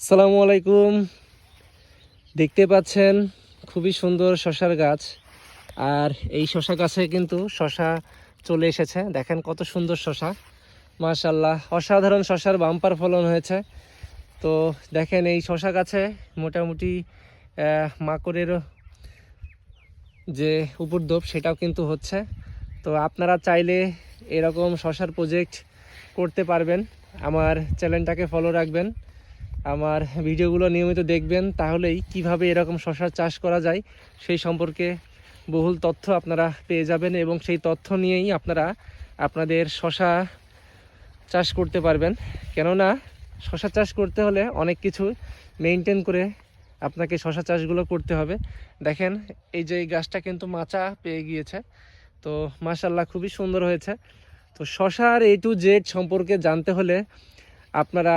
আসসালামু আলাইকুম। দেখতে পাচ্ছেন খুবই সুন্দর শশার গাছ। আর এই শশা গাছে কিন্তু শশা চলে এসেছে। দেখেন কত সুন্দর শশা। মাশাল্লাহ অসাধারণ শশার বাম্পার ফলন হয়েছে। তো দেখেন এই শশা গাছে মোটামুটি আহ, মাকড়েরও যে উপদ্রব সেটাও কিন্তু হচ্ছে। তো আপনারা চাইলে এরকম শশার প্রজেক্ট করতে পারবেন। আমার চ্যানেলটাকে ফলো রাখবেন। আমার ভিডিওগুলো নিয়মিত দেখবেন, তাহলেই কীভাবে এরকম শশার চাষ করা যায়, সেই সম্পর্কে বহুল তথ্য আপনারা পেয়ে যাবেন এবং সেই তথ্য নিয়েই আপনারা আপনাদের শশা চাষ করতে পারবেন। কেননা, শশা চাষ করতে হলে অনেক কিছু মেনটেন করে আপনাকে শশা চাষগুলো করতে হবে। দেখেন, এই যে এই গাছটা কিন্তু মাচা পেয়ে গিয়েছে। তো মাশাল্লাহ খুবই সুন্দর হয়েছে। তো শশার এ টু জেড সম্পর্কে জানতে হলে আপনারা